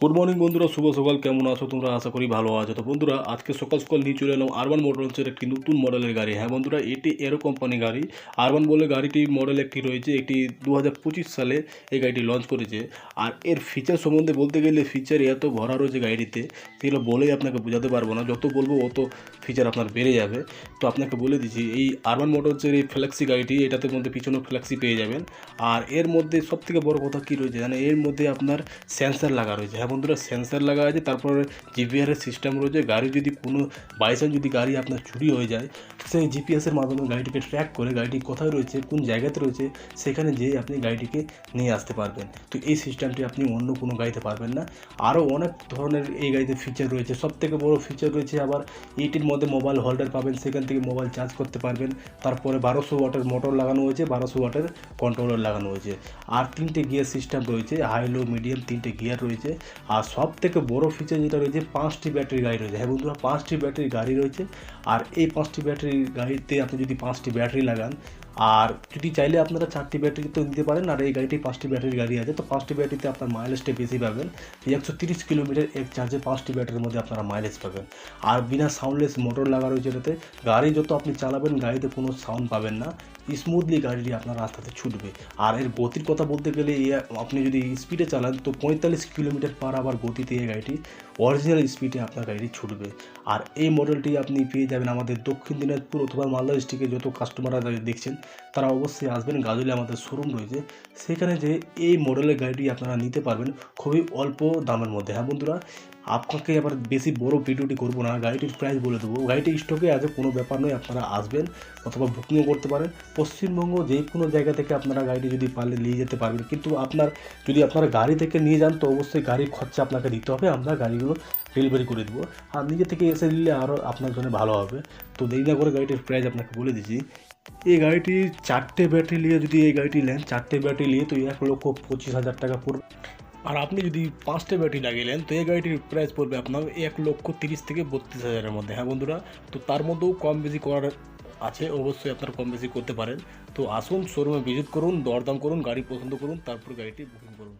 Good morning বন্ধুরা। শুভ সকাল। কেমন আছো তোমরা? আশা করি ভালো আছো। তো বন্ধুরা, আজকে সকাল সকাল নিয়ে চলে এলাম আরবান মোটরসের একটি নতুন মডেলের গাড়ি। হ্যাঁ বন্ধুরা, এটি এরো কোম্পানি গাড়ি। আরবান বলে গাড়িটি মডেল একটি রয়েছে একটি দু সালে এই গাড়িটি লঞ্চ করেছে। আর এর ফিচার সম্বন্ধে বলতে গেলে ফিচার এত ভরা রয়েছে গাড়িটিতে, সেগুলো বলেই আপনাকে বোঝাতে পারব না। যত বলব, অত ফিচার আপনার বেড়ে যাবে। তো আপনাকে বলে দিচ্ছি, এই আরবান মোটরসের এই ফ্ল্যাক্সি গাড়িটি, এটাতে মধ্যে পিছনেও ফ্ল্যাক্সি পেয়ে যাবেন। আর এর মধ্যে সবথেকে বড় কথা কী রয়েছে জানেন? এর মধ্যে আপনার সেন্সার লাগা রয়েছে। হ্যাঁ বন্ধুরা সেন্সার লাগা আছে, তারপরে জিপিআরের সিস্টেম রয়েছে। গাড়ি যদি কোনো বাইচান্স যদি গাড়ি আপনার চুরি হয়ে যায়, সেই জিপিএসের মাধ্যমে গাড়িটিকে ট্র্যাক করে গাড়িটি কোথায় রয়েছে, কোন জায়গাতে রয়েছে, সেখানে যেয়ে আপনি গাড়িটিকে নিয়ে আসতে পারবেন। তো এই সিস্টেমটি আপনি অন্য কোনো গাড়িতে পারবেন না। আরও অনেক ধরনের এই গাড়িতে ফিচার রয়েছে। সব থেকে বড় ফিচার রয়েছে আবার এইটির মধ্যে মোবাইল হোল্ডার পাবেন, সেখান থেকে মোবাইল চার্জ করতে পারবেন। তারপরে বারোশো ওয়াটের মোটর লাগানো হয়েছে, বারোশো ওয়াটের কন্ট্রোলার লাগানো হয়েছে। আর তিনটে গিয়ার সিস্টেম রয়েছে হাই লো মিডিয়াম তিনটে গিয়ার রয়েছে। আর সব থেকে বড় ফিচার যেটা রয়েছে, পাঁচটি ব্যাটারি গাড়ি রয়েছে। হ্যাঁ বন্ধুরা, পাঁচটি ব্যাটারি গাড়ি রয়েছে। আর এই পাঁচটি ব্যাটারি গাড়িতে আপনি যদি পাঁচটি ব্যাটারি লাগান আর যদি চাইলে আপনারা চারটি ব্যাটারি তো নিতে পারেন, আর এই গাড়িটি পাঁচটি ব্যাটারির গাড়ি আছে। তো পাঁচটি ব্যাটারিতে আপনার মাইলেজটা বেশি পাবেন। একশো তিরিশ কিলোমিটার এক চার্জে পাঁচটি ব্যাটারির মধ্যে আপনারা মাইলেজ পাবেন। আর বিনা সাউন্ডলেস মোটর লাগা রয়েছে এটাতে গাড়ি যত আপনি চালাবেন, গাড়িতে কোনো সাউন্ড পাবেন না। স্মুথলি গাড়িটি আপনার রাস্তাতে ছুটবে। আর এর গতির কথা বলতে গেলে আপনি যদি স্পিডে চালান, তো পঁয়তাল্লিশ কিলোমিটার পার আবার গতিতে এই গাড়িটি অরিজিনাল স্পিডে আপনার গাড়িটি ছুটবে। আর এই মডেলটি আপনি পেয়ে যাবেন আমাদের দক্ষিণ দিনাজপুর অথবা মালদা ডিস্ট্রিক্টে যত কাস্টমাররা দেখছেন তারা অবশ্যই আসবেন। গাজুলি আমাদের শোরুম রয়েছে। সেখানে যে এই মডেলের গাড়িটি আপনারা নিতে পারবেন খুবই অল্প দামের মধ্যে। হ্যাঁ বন্ধুরা? আপনাকে আবার বেশি বড় ভিডিওটি করব না, গাড়িটির প্রাইস বলে দেবো। গাড়িটি স্টকে আছে, কোনো ব্যাপার নয়, আপনারা আসবেন অথবা বুকিংও করতে পারেন। পশ্চিমবঙ্গ যে কোনো জায়গা থেকে আপনারা গাড়িটি যদি পারলে নিয়ে যেতে পারবেন। কিন্তু আপনার, যদি আপনারা গাড়ি থেকে নিয়ে যান, তো অবশ্যই গাড়ির খরচা আপনাকে দিতে হবে। আমরা গাড়িগুলো ডেলিভারি করে দেবো। আর নিজে থেকে এসে নিলে আরও আপনার জন্য ভালো হবে। তো দেরি না করে গাড়িটির প্রাইস আপনাকে বলে দিচ্ছি। এই গাড়িটি চারটে ব্যাটারি নিয়ে যদি এই গাড়িটি নেন, চারটে ব্যাটারি নিয়ে তো এক লক্ষ পঁচিশ হাজার টাকা পড়বে। আর আপনি যদি পাঁচটা ব্যাটারি লাগিয়ে নেন তো এই গাড়িটির প্রাইস পড়বে আপনার এক লক্ষ তিরিশ থেকে বত্রিশ হাজারের মধ্যে। হ্যাঁ বন্ধুরা, তো তার মধ্যেও কম বেশি করার আছে, অবশ্যই আপনারা কম বেশি করতে পারেন। তো আসুন শোরুমে ভিজিট করুন, দরদাম করুন, গাড়ি পছন্দ করুন, তারপর গাড়িটি বুকিং করুন।